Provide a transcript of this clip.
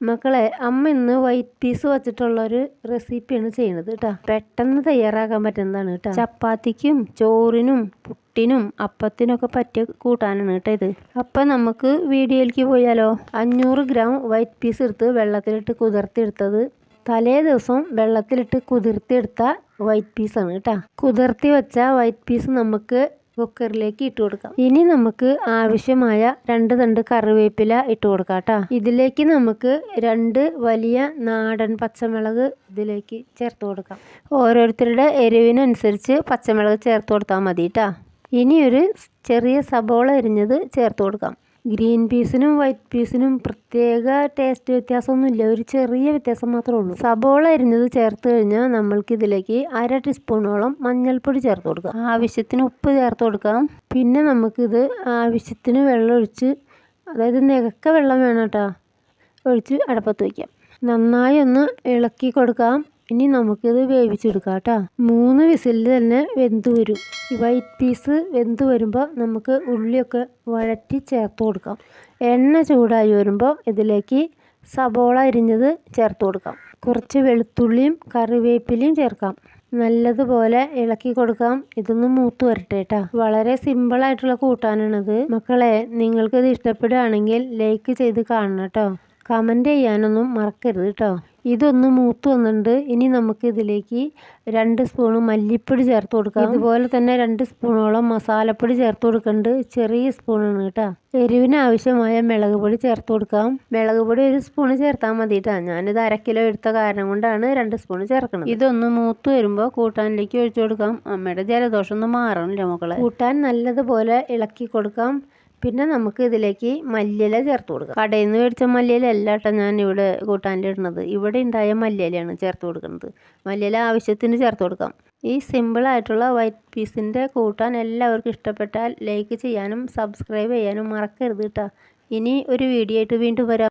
മക്കളെ അമ്മ ഇന്ന് വൈറ്റ് പീസ് വെച്ചിട്ടുള്ളൊരു റെസിപ്പിയാണ് ചെയ്യുന്നത് കേട്ടോ പെട്ടെന്ന് തയ്യാറാക്കാൻ പറ്റുന്നതാണ് കേട്ടോ ചപ്പാത്തിക്കും ചോറിനും പുട്ടിനും അപ്പത്തിനൊക്കെ പറ്റിയ കൂട്ടാനാണ് കേട്ടോ ഇത്. അപ്പം നമുക്ക് വീഡിയോയിലേക്ക് പോയാലോ? അഞ്ഞൂറ് ഗ്രാം വൈറ്റ് പീസ് എടുത്ത് വെള്ളത്തിലിട്ട് കുതിർത്തിയെടുത്തത് തലേ ദിവസം വെള്ളത്തിലിട്ട് കുതിർത്തിയെടുത്ത വൈറ്റ് പീസാണ് കേട്ടോ കുതിർത്തി വെച്ച വൈറ്റ് പീസ് നമുക്ക് കുക്കറിലേക്ക് ഇട്ട് കൊടുക്കാം. ഇനി നമുക്ക് ആവശ്യമായ രണ്ട് തണ്ട് കറിവേപ്പില ഇട്ട് കൊടുക്കാം കേട്ടോ. ഇതിലേക്ക് നമുക്ക് രണ്ട് വലിയ നാടൻ പച്ചമുളക് ഇതിലേക്ക് ചേർത്ത് കൊടുക്കാം. ഓരോരുത്തരുടെ എരിവിനനുസരിച്ച് പച്ചമുളക് ചേർത്ത് കൊടുത്താൽ മതി കേട്ടോ. ഇനി ഒരു ചെറിയ സബോള അരിഞ്ഞത് ചേർത്ത് കൊടുക്കാം. ഗ്രീൻ പീസിനും വൈറ്റ് പീസിനും പ്രത്യേക ടേസ്റ്റ് വ്യത്യാസമൊന്നുമില്ല. ഒരു ചെറിയ വ്യത്യാസം മാത്രമേ ഉള്ളൂ. സബോള അരിഞ്ഞത് ചേർത്ത് കഴിഞ്ഞാൽ നമ്മൾക്ക് ഇതിലേക്ക് അര ടീസ്പൂണോളം മഞ്ഞൾപ്പൊടി ചേർത്ത് കൊടുക്കാം. ആവശ്യത്തിന് ഉപ്പ് ചേർത്ത് കൊടുക്കാം. പിന്നെ നമുക്കിത് ആവശ്യത്തിന് വെള്ളം ഒഴിച്ച് അതായത് നികക്ക വെള്ളം വേണം കേട്ടോ ഒഴിച്ച് അടപ്പത്ത് വയ്ക്കാം. നന്നായി ഒന്ന് ഇളക്കി കൊടുക്കാം. ഇനി നമുക്കിത് വേവിച്ചെടുക്കാം കേട്ടോ. മൂന്ന് വിസിലിൽ തന്നെ വെന്ത് വരും. ഈ വൈറ്റ് പീസ് വെന്ത് വരുമ്പോൾ നമുക്ക് ഉള്ളിയൊക്കെ വഴറ്റി ചേർത്ത് കൊടുക്കാം. എണ്ണ ചൂടായി വരുമ്പോൾ ഇതിലേക്ക് സബോള അരിഞ്ഞത് ചേർത്ത് കൊടുക്കാം. കുറച്ച് വെളുത്തുള്ളിയും കറിവേപ്പിലയും ചേർക്കാം. നല്ലതുപോലെ ഇളക്കി കൊടുക്കാം. ഇതൊന്ന് മൂത്ത് വരട്ടെ കേട്ടോ. വളരെ സിമ്പിളായിട്ടുള്ള കൂട്ടാനാണിത്. മക്കളെ നിങ്ങൾക്കിത് ഇഷ്ടപ്പെടുകയാണെങ്കിൽ ലൈക്ക് ചെയ്ത് കാണണം കേട്ടോ. കമന്റ് ചെയ്യാനൊന്നും മറക്കരുത് കേട്ടോ. ഇതൊന്ന് മൂത്ത് വന്നിട്ടുണ്ട്. ഇനി നമുക്ക് ഇതിലേക്ക് രണ്ട് സ്പൂണ് മല്ലിപ്പൊടി ചേർത്ത് കൊടുക്കാം. ഇതുപോലെ തന്നെ രണ്ട് സ്പൂണോളം മസാലപ്പൊടി ചേർത്ത് കൊടുക്കുന്നുണ്ട്. ചെറിയ സ്പൂണാണ് കേട്ടോ. എരിവിന് ആവശ്യമായ മിളക് പൊടി ചേർത്ത് കൊടുക്കാം. മിളക് പൊടി ഒരു സ്പൂണ് ചേർത്താൽ മതി കേട്ടോ. ഞാനിത് അര കിലോ എടുത്ത കാരണം കൊണ്ടാണ് രണ്ട് സ്പൂണ് ചേർക്കുന്നത്. ഇതൊന്ന് മൂത്ത് വരുമ്പോൾ കൂട്ടാനിലേക്ക് ഒഴിച്ചു കൊടുക്കാം. അമ്മയുടെ ജലദോഷം ഒന്നും മാറണില്ല മക്കളെ. കൂട്ടാൻ നല്ലതുപോലെ ഇളക്കി കൊടുക്കാം. പിന്നെ നമുക്ക് ഇതിലേക്ക് മല്ലിയില ചേർത്ത് കൊടുക്കാം. കടയിൽ നിന്ന് മേടിച്ച മല്ലിയില അല്ല കേട്ടോ ഞാൻ ഇവിടെ കൂട്ടാനിലിടുന്നത് ഇവിടെ ഉണ്ടായ മല്ലിയിലയാണ് ചേർത്ത് കൊടുക്കുന്നത്. മല്ലിയില ആവശ്യത്തിന് ചേർത്ത് കൊടുക്കാം. ഈ സിമ്പിളായിട്ടുള്ള വൈറ്റ് പീസിന്റെ കൂട്ടാൻ എല്ലാവർക്കും ഇഷ്ടപ്പെട്ടാൽ ലൈക്ക് ചെയ്യാനും സബ്സ്ക്രൈബ് ചെയ്യാനും മറക്കരുത് കേട്ടോ ഇനി ഒരു വീഡിയോ ആയിട്ട് വീണ്ടും വരാം.